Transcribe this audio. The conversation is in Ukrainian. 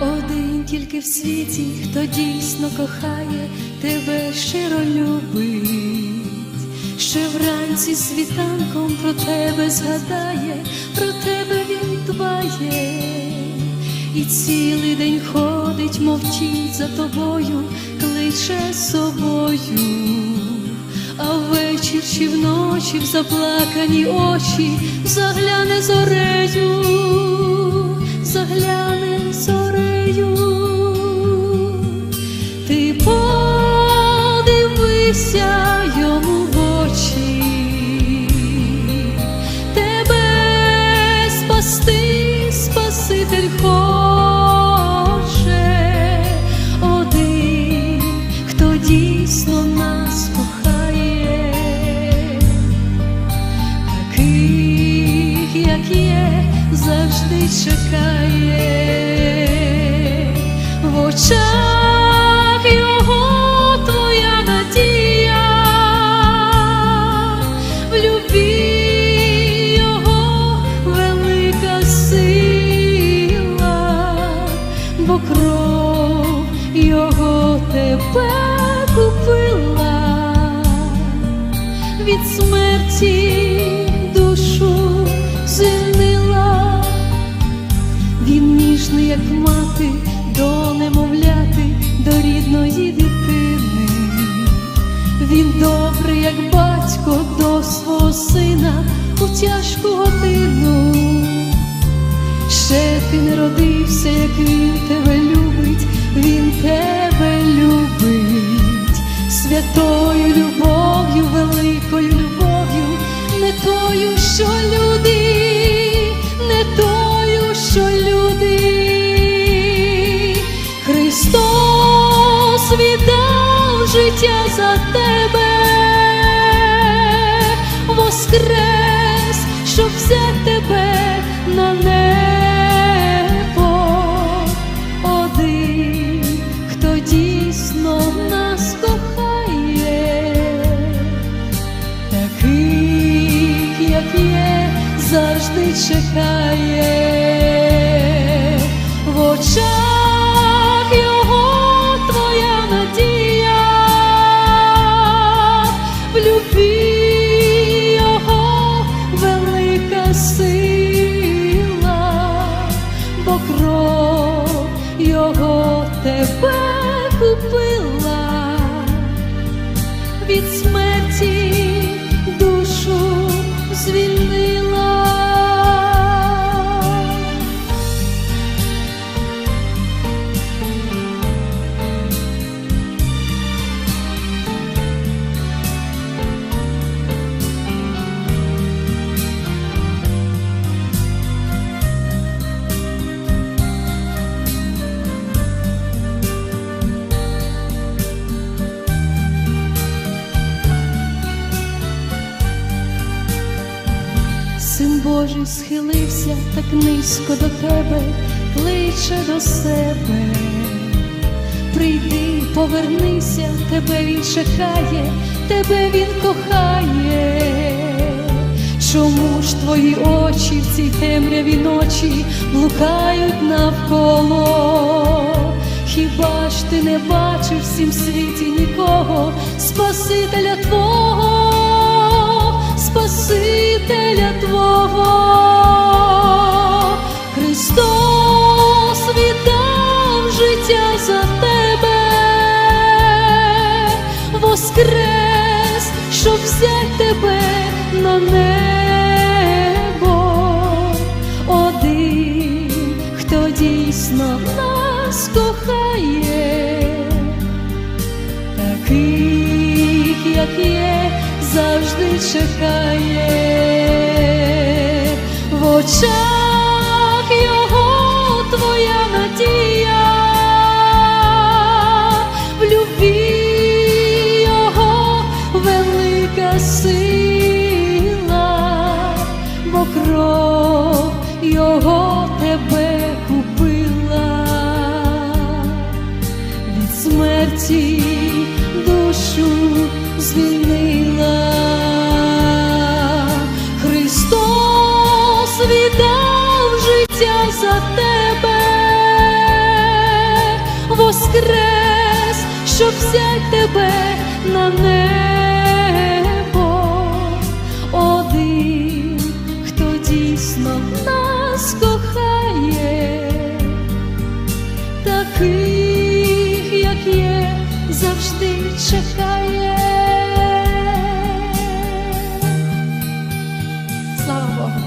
Один тільки в світі, хто дійсно кохає, тебе щиро любить, ще вранці світанком про тебе згадає, про тебе він дбає, і цілий день ходить, мовчить за тобою, кличе собою, а ввечір чи вночі в заплакані очі загляне зорею, хоче, один, хто дійсно нас кохає. Таких, як є, завжди чекає. В очах від смерті душу звільнила, він ніжний, як мати, до до рідної дитини, він добрий, як батько до свого сина у тяжку годину. Ще ти не родився, як тебе любить, він тебе любить, святою любов'ю, великою тою, що люди, не тою, що люди. Христос віддав життя за тебе, воскрес, чекає Божий схилився так низько до тебе, кличе до себе. Прийди, повернися, тебе він чекає, тебе він кохає. Чому ж твої очі в цій темряві ночі блукають навколо? Хіба ж ти не бачив в світі нікого, Спасителя Твого, Спасителя Твого, воскрес, щоб взять тебе на небо, один, хто дійсно нас кохає таких, як є, завжди чекає. В очах смерті душу звільнила. Христос віддав життя за тебе, воскрес, щоб взять тебе на небо. Один, хто дійсно нас кохає, такий, як є, завжди чекає.